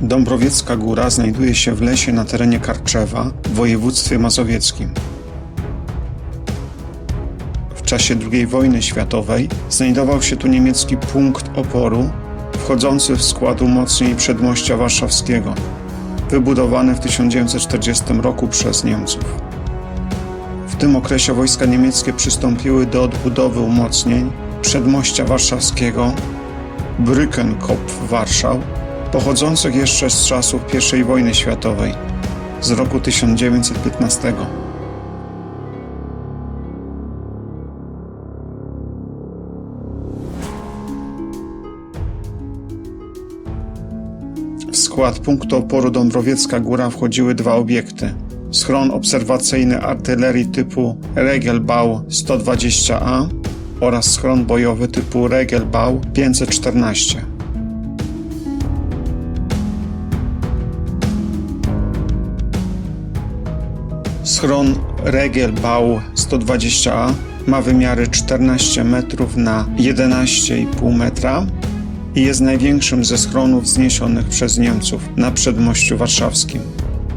Dąbrowiecka Góra znajduje się w lesie na terenie Karczewa w województwie mazowieckim. W czasie II wojny światowej znajdował się tu niemiecki punkt oporu wchodzący w skład umocnień przedmościa warszawskiego, wybudowany w 1940 roku przez Niemców. W tym okresie wojska niemieckie przystąpiły do odbudowy umocnień przedmościa warszawskiego Brückenkopf Warszał, pochodzących jeszcze z czasów I wojny światowej, z roku 1915. W skład punktu oporu Dąbrowiecka Góra wchodziły dwa obiekty. Schron obserwacyjny artylerii typu Regelbau 120A oraz schron bojowy typu Regelbau 514. Schron Regelbau 120A ma wymiary 14 metrów na 11,5 metra i jest największym ze schronów zniesionych przez Niemców na przedmościu warszawskim.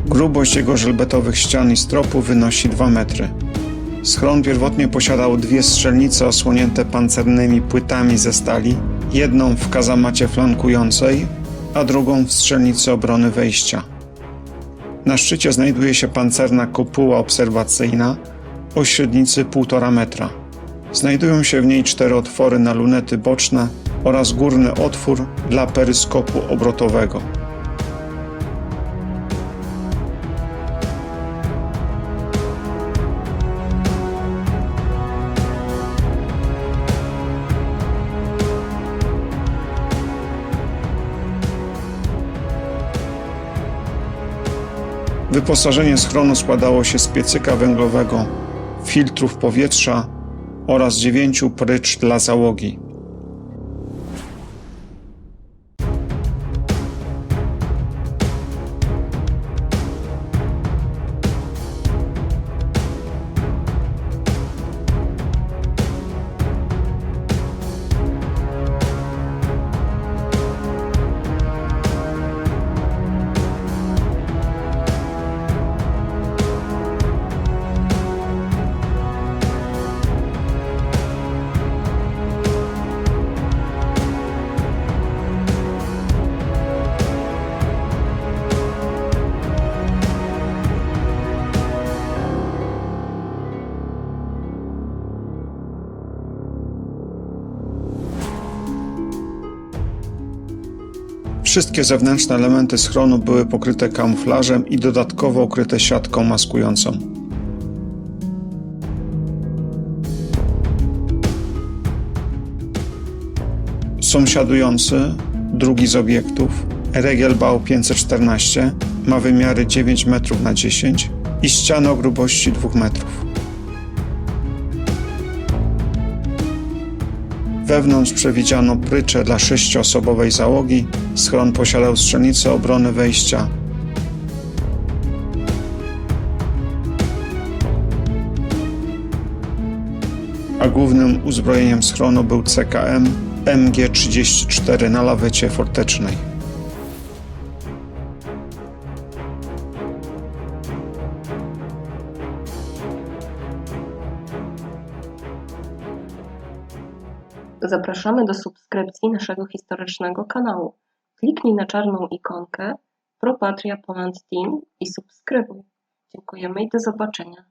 Grubość jego żelbetowych ścian i stropu wynosi 2 metry. Schron pierwotnie posiadał dwie strzelnice osłonięte pancernymi płytami ze stali, jedną w kazamacie flankującej, a drugą w strzelnicy obrony wejścia. Na szczycie znajduje się pancerna kopuła obserwacyjna o średnicy 1,5 metra. Znajdują się w niej cztery otwory na lunety boczne oraz górny otwór dla peryskopu obrotowego. Wyposażenie schronu składało się z piecyka węglowego, filtrów powietrza oraz dziewięciu prycz dla załogi. Wszystkie zewnętrzne elementy schronu były pokryte kamuflażem i dodatkowo okryte siatką maskującą. Sąsiadujący, drugi z obiektów, Regelbau 514, ma wymiary 9 metrów na 10 i ścianę o grubości 2 metrów. Wewnątrz przewidziano prycze dla sześcioosobowej załogi. Schron posiadał strzelnicę obrony wejścia. A głównym uzbrojeniem schronu był CKM MG34 na lawecie fortecznej. Zapraszamy do subskrypcji naszego historycznego kanału. Kliknij na czarną ikonkę Pro Patria Poland Team i subskrybuj. Dziękujemy i do zobaczenia.